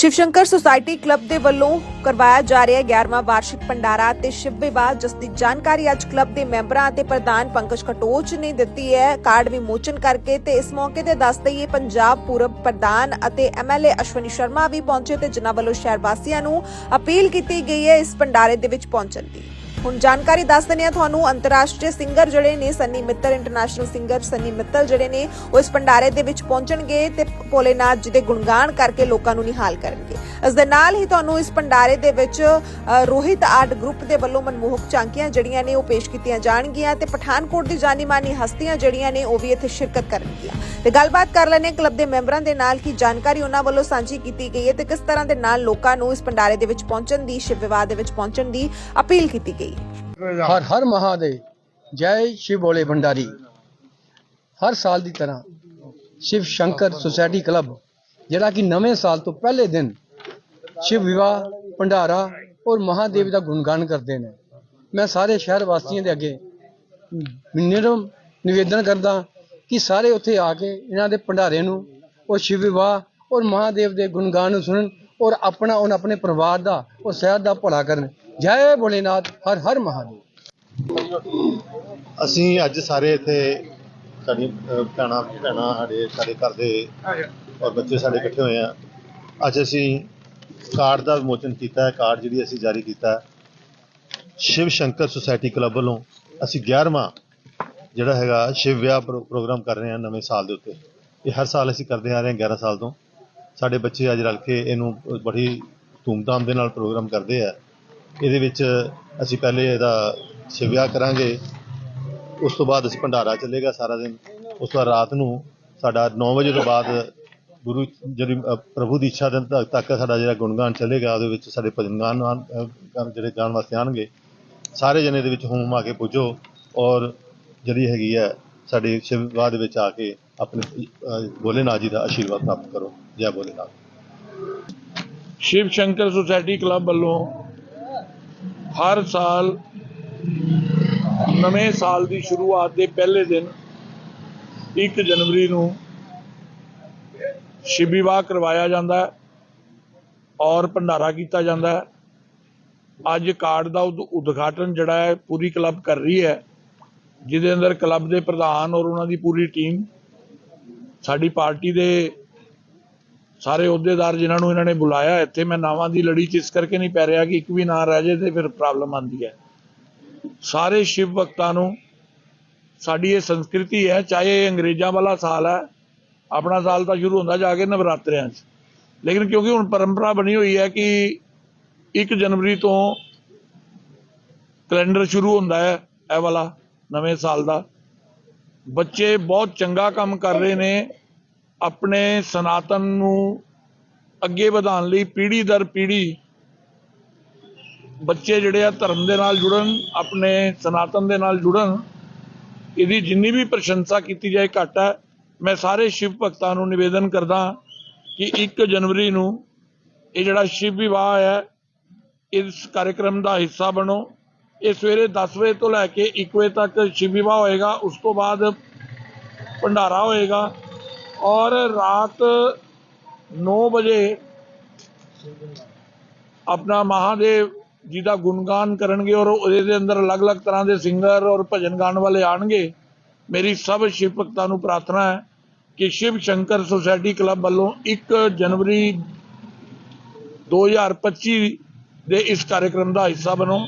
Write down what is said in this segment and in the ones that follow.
Shiv Shankar society club ਦੇ ਵੱਲੋਂ ਕਰਵਾਇਆ ਜਾ ਰਿਹਾ 11ਵਾਂ ਵਾਰਸ਼ਿਕ ਭੰਡਾਰਾ ਤੇ ਸ਼ਿਵ ਵਿਵਾਹ ਜਿਸ ਦੀ ਜਾਣਕਾਰੀ ਅੱਜ ਕਲੱਬ ਦੇ ਮੈਂਬਰਾਂ ਅਤੇ ਪ੍ਰਧਾਨ ਪੰਕਜ ਕਟੋਚ ਨੇ ਦਿੱਤੀ ਹੈ। ਕਾਰਡ ਵਿਮੋਚਨ ਕਰਕੇ ਤੇ ਇਸ ਮੌਕੇ ਤੇ ਦੱਸ ਦਈਏ, ਪੰਜਾਬ ਪੂਰਬ ਪ੍ਰਧਾਨ ਅਤੇ ਐਮਐਲਏ ਅਸ਼ਵਨੀ ਸ਼ਰਮਾ ਵੀ ਪਹੁੰਚੇ ਤੇ ਜਿਨ੍ਹਾਂ ਵੱਲੋਂ ਸ਼ਹਿਰ ਵਾਸੀਆਂ ਨੂੰ ਅਪੀਲ ਕੀਤੀ ਗਈ ਹੈ ਇਸ ਭੰਡਾਰੇ ਦੇ ਵਿੱਚ ਪਹੁੰਚਣ ਦੀ। ਹੁਣ ਜਾਣਕਾਰੀ ਦੱਸ ਦਿੰਦੇ ਹਾਂ ਤੁਹਾਨੂੰ, ਅੰਤਰਰਾਸ਼ਟਰੀ ਸਿੰਗਰ ਜਿਹੜੇ ਨੇ, ਸੰਨੀ ਮਿੱਤਲ ਇੰਟਰਨੈਸ਼ਨਲ ਸਿੰਗਰ ਸੰਨੀ ਮਿੱਤਲ ਜਿਹੜੇ ਨੇ, ਉਹ ਇਸ ਭੰਡਾਰੇ ਦੇ ਵਿੱਚ ਪਹੁੰਚਣਗੇ ਤੇ ਭੋਲੇਨਾਥ ਜੀ ਦੇ ਗੁਣਗਾਨ ਕਰਕੇ ਲੋਕਾਂ ਨੂੰ ਨਿਹਾਲ ਕਰਨਗੇ। ਇਸ ਦੇ ਨਾਲ ਹੀ ਤੁਹਾਨੂੰ ਇਸ ਭੰਡਾਰੇ ਦੇ ਵਿੱਚ ਰੋਹਿਤ ਆਰਟ ਗਰੁੱਪ ਦੇ ਵੱਲੋਂ ਮਨਮੋਹਕ ਝਾਂਕੀਆਂ ਜਿਹੜੀਆਂ ਨੇ, ਉਹ ਪੇਸ਼ ਕੀਤੀਆਂ ਜਾਣਗੀਆਂ ਤੇ ਪਠਾਨਕੋਟ ਦੀ ਜਾਨੀ ਮਾਨੀ ਹਸਤੀਆਂ ਜਿਹੜੀਆਂ ਨੇ, ਉਹ ਵੀ ਇੱਥੇ ਸ਼ਿਰਕਤ ਕਰਨਗੀਆਂ। ਤੇ ਗੱਲਬਾਤ ਕਰ ਲੈਣੇ ਕਲੱਬ ਦੇ ਮੈਂਬਰਾਂ ਦੇ ਨਾਲ ਕੀ ਜਾਣਕਾਰੀ ਉਹਨਾਂ ਵੱਲੋਂ ਸਾਂਝੀ ਕੀਤੀ ਗਈ ਹੈ ਤੇ ਕਿਸ ਤਰ੍ਹਾਂ ਦੇ ਨਾਲ ਲੋਕਾਂ ਨੂੰ ਇਸ ਭੰਡਾਰੇ ਦੇ ਵਿੱਚ ਪਹੁੰਚਣ ਦੀ, ਸ਼ਿਵ ਵਿਵਾਹ ਦੇ ਵਿੱਚ ਪਹੁੰਚਣ ਦੀ ਅਪੀਲ ਕੀਤੀ ਗਈ ਹਰ ਹਰ ਮਹਾਦੇਵ, ਜੈ ਸ਼ਿਵ ਭੋਲੇ ਭੰਡਾਰੀ। ਹਰ ਸਾਲ ਦੀ ਤਰ੍ਹਾਂ ਸ਼ਿਵ ਸ਼ੰਕਰ ਸੁਸਾਇਟੀ ਕਲੱਬ, ਜਿਹੜਾ ਕਿ ਨਵੇਂ ਸਾਲ ਤੋਂ ਪਹਿਲੇ ਦਿਨ ਸ਼ਿਵ ਵਿਵਾਹ, ਭੰਡਾਰਾ ਔਰ ਮਹਾਦੇਵ ਦਾ ਗੁਣਗਾਨ ਕਰਦੇ ਨੇ। ਮੈਂ ਸਾਰੇ ਸ਼ਹਿਰ ਵਾਸੀਆਂ ਦੇ ਅੱਗੇ ਨਿਰਮ ਨਿਵੇਦਨ ਕਰਦਾ ਕਿ ਸਾਰੇ ਉੱਥੇ ਆ ਕੇ ਇਹਨਾਂ ਦੇ ਭੰਡਾਰੇ ਨੂੰ ਔਰ ਸ਼ਿਵ ਵਿਵਾਹ ਔਰ ਮਹਾਦੇਵ ਦੇ ਗੁਣਗਾਨ ਨੂੰ ਸੁਣਨ ਔਰ ਆਪਣਾ ਉਹਨਾਂ ਆਪਣੇ ਪਰਿਵਾਰ ਦਾ ਔਰ ਸ਼ਹਿਰ ਦਾ ਭਲਾ ਕਰਨ। ਜੈ ਭੋਲੇਨਾਥ, ਹਰ ਹਰ ਮਹਾਦੇਵ। ਅਸੀਂ ਅੱਜ ਸਾਰੇ ਇੱਥੇ ਸਾਡੀ ਭੈਣਾਂ ਭੈਣਾਂ ਸਾਡੇ ਸਾਡੇ ਘਰ ਦੇ ਔਰ ਬੱਚੇ ਸਾਡੇ ਇਕੱਠੇ ਹੋਏ ਆ। ਅੱਜ ਅਸੀਂ ਕਾਰਡ ਦਾ ਵਿਮੋਚਨ ਕੀਤਾ ਹੈ, ਕਾਰਡ ਜਿਹੜੀ ਅਸੀਂ ਜਾਰੀ ਕੀਤਾ ਹੈ। ਸ਼ਿਵ ਸ਼ੰਕਰ ਸੁਸਾਇਟੀ ਕਲੱਬ ਵੱਲੋਂ ਅਸੀਂ 11ਵਾਂ ਜਿਹੜਾ ਹੈਗਾ ਸ਼ਿਵ ਵਿਆਹ ਪ੍ਰੋ- ਪ੍ਰੋਗਰਾਮ ਕਰ ਰਹੇ ਹਾਂ ਨਵੇਂ ਸਾਲ ਦੇ ਉੱਤੇ। ਇਹ ਹਰ ਸਾਲ ਅਸੀਂ ਕਰਦੇ ਆ ਰਹੇ ਹਾਂ 11 ਸਾਲ ਤੋਂ। ਸਾਡੇ ਬੱਚੇ ਅੱਜ ਰਲ ਕੇ ਇਹਨੂੰ ਬੜੀ ਧੂਮਧਾਮ ਦੇ ਨਾਲ ਪ੍ਰੋਗਰਾਮ ਕਰਦੇ ਆ। ਇਹਦੇ ਵਿੱਚ ਅਸੀਂ ਪਹਿਲੇ ਇਹਦਾ ਸਿਵਿਆ ਕਰਾਂਗੇ। ਉਸ ਤੋਂ ਬਾਅਦ ਅਸੀਂ ਭੰਡਾਰਾ ਚੱਲੇਗਾ ਸਾਰਾ ਦਿਨ। ਉਸ ਤੋਂ ਬਾਅਦ ਰਾਤ ਨੂੰ ਸਾਡਾ 9 ਵਜੇ ਤੋਂ ਬਾਅਦ ਗੁਰੂ ਜਿਹੜੀ ਪ੍ਰਭੂ ਦੀ ਇੱਛਾ ਦਿਨ ਤੱਕ ਸਾਡਾ ਜਿਹੜਾ ਗੁਣਗਾਨ ਚੱਲੇਗਾ, ਉਹਦੇ ਵਿੱਚ ਸਾਡੇ ਭਜਨ ਗਾਨ ਗਾਣ ਜਿਹੜੇ ਗਾਣ ਵਾਸਤੇ ਆਣਗੇ ਸਾਰੇ ਜਣੇ ਦੇ ਵਿੱਚ ਹੋਮ ਆ ਕੇ ਪੁੱਜੋ ਔਰ ਜਿਹੜੀ ਹੈਗੀ ਹੈ, ਸਾਡੇ ਸ਼ਿਵ ਵਿਵਾਹ ਦੇ ਵਿੱਚ ਆ ਕੇ ਆਪਣੇ ਭੋਲੇਨਾਥ ਜੀ ਦਾ ਆਸ਼ੀਰਵਾਦ ਪ੍ਰਾਪਤ ਕਰੋ। ਜੈ ਭੋਲੇਨਾਥ। ਸ਼ਿਵ ਸ਼ੰਕਰ ਸੁਸਾਇਟੀ ਕਲੱਬ ਵੱਲੋਂ ਹਰ ਸਾਲ ਨਵੇਂ ਸਾਲ ਦੀ ਸ਼ੁਰੂਆਤ ਦੇ ਪਹਿਲੇ ਦਿਨ 1 ਜਨਵਰੀ ਨੂੰ ਸ਼ਿਵ ਵਿਵਾਹ ਕਰਵਾਇਆ ਜਾਂਦਾ ਹੈ ਔਰ ਭੰਡਾਰਾ ਕੀਤਾ ਜਾਂਦਾ ਹੈ। ਅੱਜ ਕਾਰਡ ਦਾ ਉਦ- ਉਦਘਾਟਨ ਜਿਹੜਾ ਹੈ ਪੂਰੀ ਕਲੱਬ ਕਰ ਰਹੀ ਹੈ, ਜਿਹਦੇ ਅੰਦਰ ਕਲੱਬ ਦੇ ਪ੍ਰਧਾਨ ਔਰ ਉਹਨਾਂ ਦੀ ਪੂਰੀ ਟੀਮ ਸਾਡੀ ਪਾਰਟੀ ਦੇ ਸਾਰੇ ਅਹੁਦੇਦਾਰ ਜਿਨ੍ਹਾਂ ਨੂੰ ਇਹਨਾਂ ਨੇ ਬੁਲਾਇਆ, ਇੱਥੇ ਮੈਂ ਨਾਵਾਂ ਦੀ ਲੜੀ ਚ ਇਸ ਕਰਕੇ ਨਹੀਂ ਪੈ ਰਿਹਾ ਕਿ ਇੱਕ ਵੀ ਨਾਂ ਰਹਿ ਜੇ ਤੇ ਫਿਰ ਪ੍ਰੋਬਲਮ ਆਉਂਦੀ ਹੈ। ਸਾਰੇ ਸ਼ਿਵ ਭਗਤਾਂ ਨੂੰ ਸਾਡੀ ਇਹ ਸੰਸਕ੍ਰਿਤੀ ਹੈ, ਚਾਹੇ ਇਹ ਅੰਗਰੇਜ਼ਾਂ ਵਾਲਾ ਸਾਲ ਹੈ, ਆਪਣਾ ਸਾਲ ਤਾਂ ਸ਼ੁਰੂ ਹੁੰਦਾ ਜਾ ਕੇ ਨਵਰਾਤਰਿਆਂ 'ਚ। ਲੇਕਿਨ ਕਿਉਂਕਿ ਹੁਣ ਪਰੰਪਰਾ ਬਣੀ ਹੋਈ ਹੈ ਕਿ 1 ਜਨਵਰੀ ਤੋਂ ਕੈਲੰਡਰ ਸ਼ੁਰੂ ਹੁੰਦਾ ਹੈ, ਇਹ ਵਾਲਾ ਨਵੇਂ ਸਾਲ ਦਾ। ਬੱਚੇ ਬਹੁਤ ਚੰਗਾ ਕੰਮ ਕਰ ਰਹੇ ਨੇ ਆਪਣੇ ਸਨਾਤਨ ਨੂੰ ਅੱਗੇ ਵਧਾਉਣ ਲਈ ਪੀੜ੍ਹੀ ਦਰ ਪੀੜ੍ਹੀ ਬੱਚੇ ਜਿਹੜੇ ਆ ਧਰਮ ਦੇ ਨਾਲ ਜੁੜਨ, ਆਪਣੇ ਸਨਾਤਨ ਦੇ ਨਾਲ ਜੁੜਨ, ਇਹਦੀ ਜਿੰਨੀ ਵੀ ਪ੍ਰਸ਼ੰਸਾ ਕੀਤੀ ਜਾਏ ਘੱਟ ਹੈ। ਮੈਂ ਸਾਰੇ ਸ਼ਿਵ ਭਗਤਾਂ ਨੂੰ ਨਿਵੇਦਨ ਕਰਦਾ ਕਿ 1 ਜਨਵਰੀ ਨੂੰ ਇਹ ਜਿਹੜਾ ਸ਼ਿਵ ਵਿਵਾਹ ਹੈ, ਇਸ ਕਾਰਜਕ੍ਰਮ ਦਾ ਹਿੱਸਾ ਬਣੋ। ਇਹ ਸਵੇਰੇ 10 ਵਜੇ ਤੋਂ ਲੈ ਕੇ 1 ਵਜੇ ਤੱਕ ਸ਼ਿਵ ਵਿਵਾਹ ਹੋਏਗਾ। ਉਸ ਤੋਂ ਬਾਅਦ ਭੰਡਾਰਾ ਹੋਏਗਾ। ਔਰ ਰਾਤ 9 ਵਜੇ ਆਪਣਾ ਮਹਾਦੇਵ ਜੀ ਦਾ ਗੁਣਗਾਨ ਕਰਨਗੇ ਔਰ ਉਹਦੇ ਦੇ ਅੰਦਰ ਅਲੱਗ-ਅਲੱਗ ਤਰ੍ਹਾਂ ਦੇ ਸਿੰਗਰ ਔਰ ਭਜਨ ਗਾਣ ਵਾਲੇ ਆਣਗੇ। ਮੇਰੀ ਸਭ ਸ਼ਿਵ ਭਗਤਾਂ ਨੂੰ ਪ੍ਰਾਰਥਨਾ ਹੈ ਕਿ ਸ਼ਿਵ ਸ਼ੰਕਰ ਸੁਸਾਇਟੀ ਕਲੱਬ ਵੱਲੋਂ 1 ਜਨਵਰੀ 2025 ਦੇ ਇਸ ਕਾਰਜਕ੍ਰਮ ਦਾ ਹਿੱਸਾ ਬਣੋ।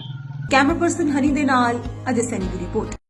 ਕੈਮਰਾ ਪਰਸਨ ਹਨੀ ਦੇ ਨਾਲ ਅਜੇ ਸੈਨੀ ਦੀ ਰਿਪੋਰਟ